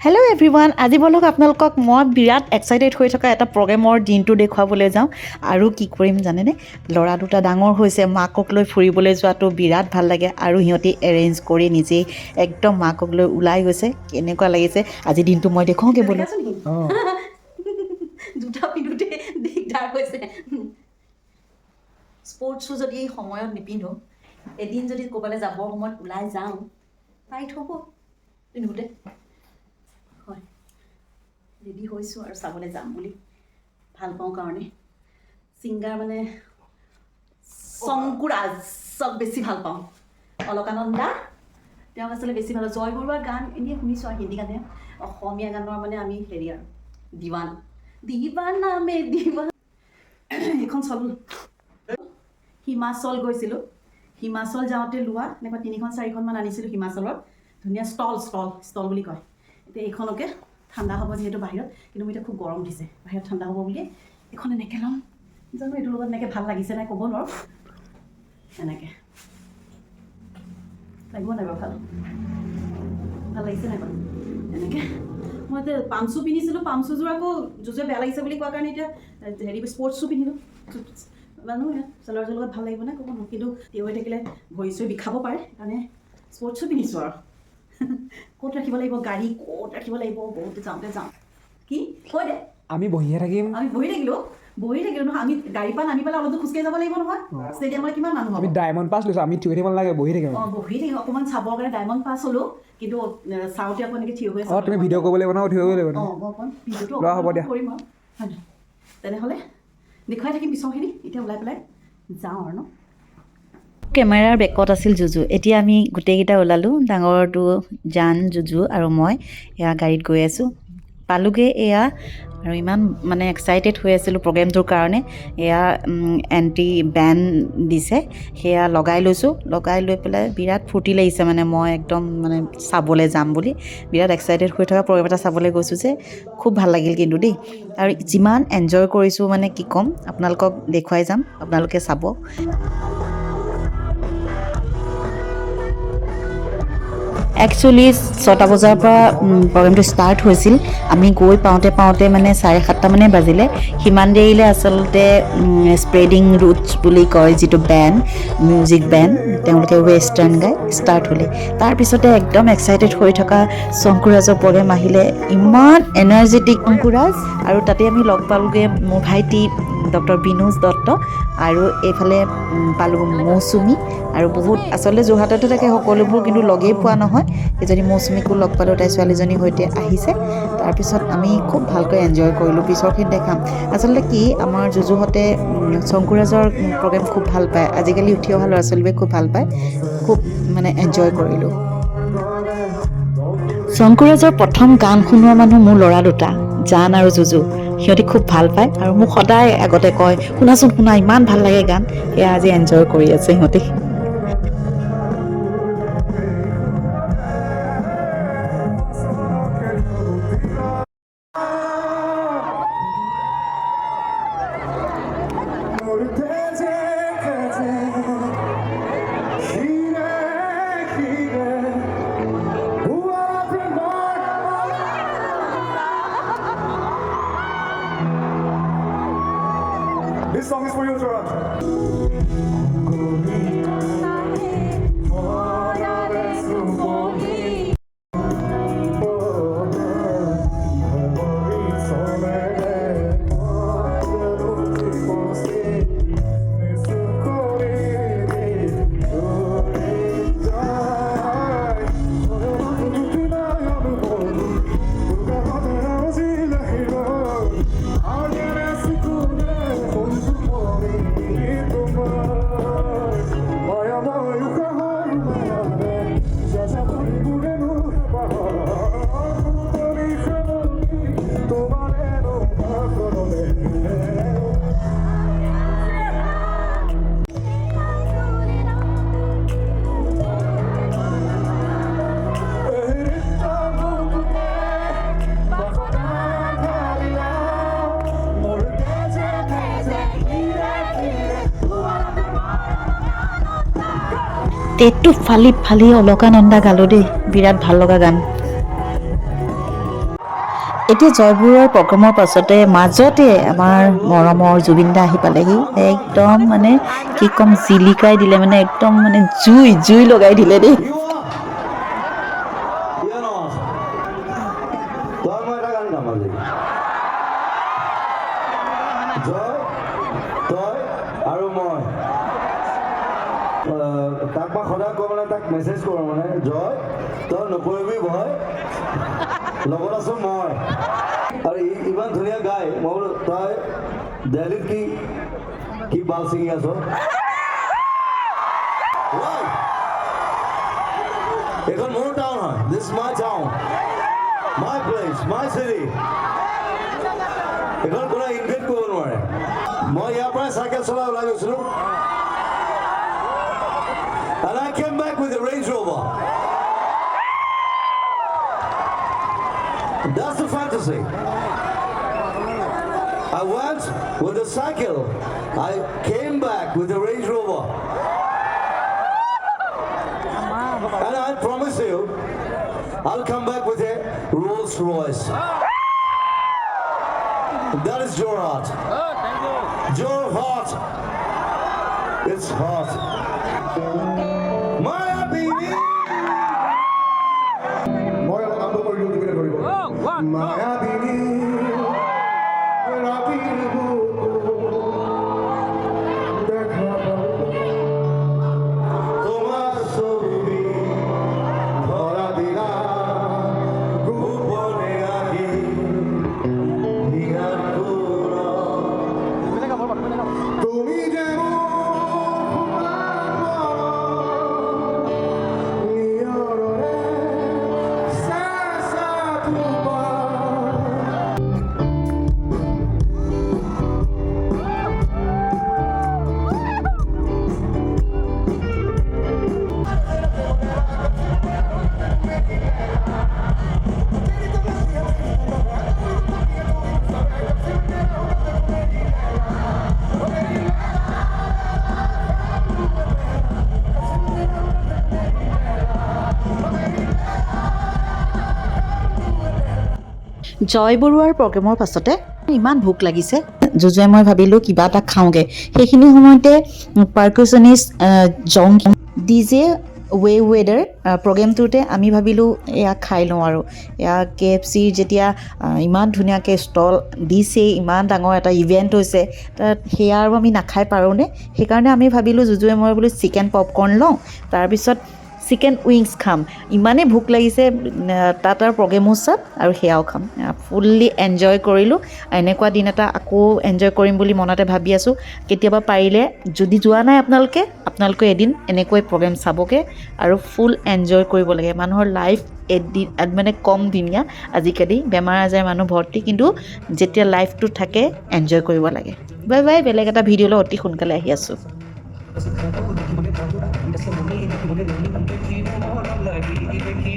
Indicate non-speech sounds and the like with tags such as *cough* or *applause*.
Hello everyone আজি বলক আপোনালোকক মই বিৰাট এক্সাইটেড হৈ থকা এটা প্ৰগ্ৰেমৰ দিনটো দেখুৱাবলৈ যাওঁ। আৰু কি কৰিম জানেনে? ল'ৰা দুটা ডাঙৰ হৈছে মাকক লৈ ফুৰিবলৈ যোৱাটো বিৰাট ভাল লাগে আৰু সিহঁতি এৰেঞ্জ কৰি নিজেই একদম মাকক লৈ ওলাই গৈছে। কেনেকুৱা লাগিছে? আজি দিনটো মই দেখুৱাওঁগৈ? অঁ। দুটা পিন্ধোতে দিগদাৰ হৈছে। যদি সময়ত নিপিন্ধো এদিন যদি ক'ৰবালৈ যাবৰ সময়ত ওলাই যাওঁ টাইট হ'ব। পিন্ধোতে ৰেডি হৈছোঁ আৰু চাবলৈ যাম বুলি। ভালো পাওঁ কাৰণে। ছিংগাৰ মানে শংকুৰাজক বেছি ভালো পাওঁ। অলকানন্দা তেওঁক আচলতে বেছি ভালো। জয় বৰুৱাৰ গান, এনেই শুনিছোঁ আৰু হিন্দী গানে। অসমীয়া গানৰ মানে আমি হেৰি আৰু, দিৱান। দিৱানা মে দিৱান। এইখন চল। হিমাচল গৈছিলোঁ। হিমাচল যাওঁতে লোৱা, এনেকুৱা তিনিখন, চাৰিখনমান আনিছিলোঁ হিমাচলৰ। ধুনীয়া ষ্টল ষ্টল ষ্টল বুলি কয়। এতিয়া এইখনকে ঠাণ্ডা হ'ব যিহেতু বাহিৰত, কিন্তু মোৰ এতিয়া খুব গৰম উঠিছে বাহিৰত ঠাণ্ডা হ'ব বুলি এইখন এনেকৈ ল'ম। জানো এইটোৰ লগত এনেকৈ ভালো লাগিছে নাই ক'ব নোৱাৰোঁ। এনেকৈ। লাগিব নাই বাৰু ভালো। ভালো লাগিছে নাই বাৰু? এনেকৈ। মই এতিয়া পামচু পিন্ধিছিলোঁ, পামচুযোৰ আকৌ যুঁজে বেয়া লাগিছে বুলি কোৱাৰ কাৰণে এতিয়া হেৰি স্পৰ্টছ শ্বু পিন্ধিলোঁ। জানো চেলাৰযোৰ লগত ভালো লাগিব নে ক'ব নোৱাৰোঁ। কিন্তু হৈ থাকিলে ভৰি চৰি বিষাব পাৰে, সেইকাৰণে স্পৰ্টছ পিন্ধিছোঁ আৰু। *laughs* ক'ত ৰাখিব লাগিব? গাড়ী ক'ত ৰাখিব লাগিব? বহুত যাওঁতে যাওঁ। কি? কৈ দে। আমি বহিহে থাকিম। আমি বহি থাকিলোঁ। বহি থাকিলোঁ নহয়। আমি গাড়ী পৰা নামি পেলাই খোজকাঢ়ি যাব লাগিব নহয়। ষ্টেডিয়ামত কিমান মানুহ আমি ডায়মণ্ড পাছ লৈছোঁ। আমি থিয় থাকিব বহি থাকিম। অঁ বহি থাকিম। অকণমান চাবৰ কাৰণে ডায়মণ্ড পাছ হ'লোঁ। কিন্তু চাওঁতে আকৌ এনেকৈ থিয় হৈ অঁ তুমি ভিডিঅ' কৰিব লাগিব ন? থিয় কৰিব লাগিব অঁ অকণ ভিডিঅ'টো লোৱা হ'ব দিয়া। কৰিম আৰু। নহয়? তেনেহ'লে দেখুৱাই থাকিম পিছৰখিনি। এতিয়া ওলাই পেলাই যাওঁ আৰু ন? কেমেৰাৰ বেকত আছিল জুজু। এতিয়া আমি গোটেইকেইটা ওলালোঁ। ডাঙৰটো জান জুজু আৰু মই এয়া গাড়ীত গৈ আছোঁ। পালোগৈ এয়া আৰু ইমান মানে এক্সাইটেড হৈ আছিলোঁ প্ৰগ্ৰেমটোৰ কাৰণে। এয়া এণ্টি বেণ্ড দিছে। সেয়া লগাই লৈছোঁ। লগাই লৈ পেলাই বিৰাট ফূৰ্তি লাগিছে মানে মই একদম মানে চাবলৈ যাম বুলি। বিৰাট এক্সাইটেড হৈ থকা প্ৰগ্ৰেম এটা চাবলৈ গৈছোঁ যে। খুব ভাল লাগিল কিন্তু দেই। আৰু যিমান এনজয় কৰিছোঁ মানে কি ক'ম আপোনালোকক দেখুৱাই যাম। আপোনালোকে চাব। একচুৱেলি ছটা বজাৰ পৰা প্ৰগ্ৰেমটো ষ্টাৰ্ট হৈছিল। আমি গৈ পাওঁতে পাওঁতে মানে চাৰে সাতটামানে বাজিলে। সিমান দেৰিলে আচলতে স্প্ৰেডিং ৰুটছ বুলি কয় যিটো বেণ্ড মিউজিক বেণ্ড তেওঁলোকে ৱেষ্টাৰ্ণ গাই ষ্টাৰ্ট হ'লে। তাৰপিছতে একদম এক্সাইটেড হৈ থকা শংকুৰাজৰ প্ৰগ্ৰেম আহিলে। ইমান এনাৰ্জেটিক শংকুৰাজ। আৰু তাতে আমি লগ পালোঁগৈ মোৰ ভাইটি, ডক্টৰ বিনোজ দত্ত। আৰু এইফালে পালোঁ মৌচুমী আৰু বহুত আচলতে যোৰহাটতে থাকে সকলোবোৰ কিন্তু লগেই পোৱা নহয়। এজনী মৌচুমীকো লগ পালোঁ তাই ছোৱালীজনীৰ সৈতে আহিছে। তাৰপিছত আমি খুব ভালকৈ এনজয় কৰিলোঁ পিছৰখিনি দেখাম। আচলতে কি আমাৰ উম, শংকুৰাজৰ প্ৰগ্ৰেম খুব ভাল পায়। আজিকালি উঠি অহা ল'ৰা ছোৱালীবোৰে খুব ভাল পায়। খুব মানে এনজয় কৰিলোঁ। শংকুৰাজৰ প্ৰথম গান শুনোৱা মানুহ মোৰ ল'ৰা দুটা জান আৰু যুজু। সিহঁতি খুব ভাল পায়। আৰু মোক সদায় আগতে কয় শুনাচোন শুনা ইমান ভাল লাগে গান। সেয়া আজি এনজয় কৰি আছে সিহঁতি। টেটটো ফালি ফালি অলকানন্দা গালোঁ দেই বিৰাট ভাল লগা গান। এতিয়া জয়পুৰৰ প্ৰগ্ৰেমৰ পাছতে মাজতে আমাৰ মৰমৰ জুবিন দা আহি পালেহি একদম মানে কি ক'ম জিলিকাই দিলে মানে একদম মানে জুই জুই লগাই দিলে দেই। জয় সদায় কওঁ মানে তাক মেছেজ কৰোঁ মানে জয়, তই নকৰিবি ভয়, লগত আছোঁ মই। আৰু ইমান ধুনীয়া গাই, মই বোলো, তই দেলহিত কি কি বাল ছিঙি আছ? এইখন মোৰ টাউন হয় this my town my place my city এইখন কোনো ইনভেট কৰিব নোৱাৰে? মই ইয়াৰ পৰাই চাইকেল চলাই ওলাই গৈছিলোঁ। That's. I went with a cycle. I came back with a Range Rover. And I promise you, I'll come back with a Rolls Royce. That is Jorhat. Jorhat. It's hot. My baby. মই জয় বৰুৱাৰ প্ৰগ্ৰেমৰ পাছতে ইমান ভোক লাগিছে। যুজুৱে মই ভাবিলোঁ কিবা এটা খাওঁগৈ। সেইখিনি সময়তে পাৰ্কুচনিষ্ট জং ডি জে ৱে ৱেডাৰ প্ৰগ্ৰেমটোতে আমি ভাবিলোঁ এয়া খাই লওঁ আৰু। এয়া কে এফ চিৰ যেতিয়া ইমান ধুনীয়াকৈ ষ্টল দিছে ইমান ডাঙৰ এটা ইভেণ্ট হৈছে তাত সেয়া আৰু আমি নাখাই পাৰোঁনে? সেইকাৰণে আমি ভাবিলোঁ যুজুৱে মই বোলো চিকেন পপকৰ্ণ লওঁ। তাৰপিছত চিকেন উইংছ খাম। ইমানেই ভোক লাগিছে তাত আৰু প্ৰগ্ৰেমো চাম আৰু সেয়াও খাম। ফুল্লি এনজয় কৰিলোঁ। এনেকুৱা দিন এটা আকৌ এনজয় কৰিম বুলি মনতে ভাবি আছোঁ। কেতিয়াবা পাৰিলে, যদি যোৱা নাই আপোনালোকে আপোনালোকে এদিন এনেকৈ প্ৰগ্ৰেম চাবগৈ আৰু ফুল এনজয় কৰিব লাগে। মানুহৰ লাইফ এদিন মানে কম দিনীয়া, আজিকালি বেমাৰ আজাৰ মানুহ ভৰ্তি, কিন্তু যেতিয়া লাইফটো থাকে এনজয় কৰিব লাগে। বাই বাই, বেলেগ এটা ভিডিঅ'লৈ অতি সোনকালে আহি আছোঁ। Thank you.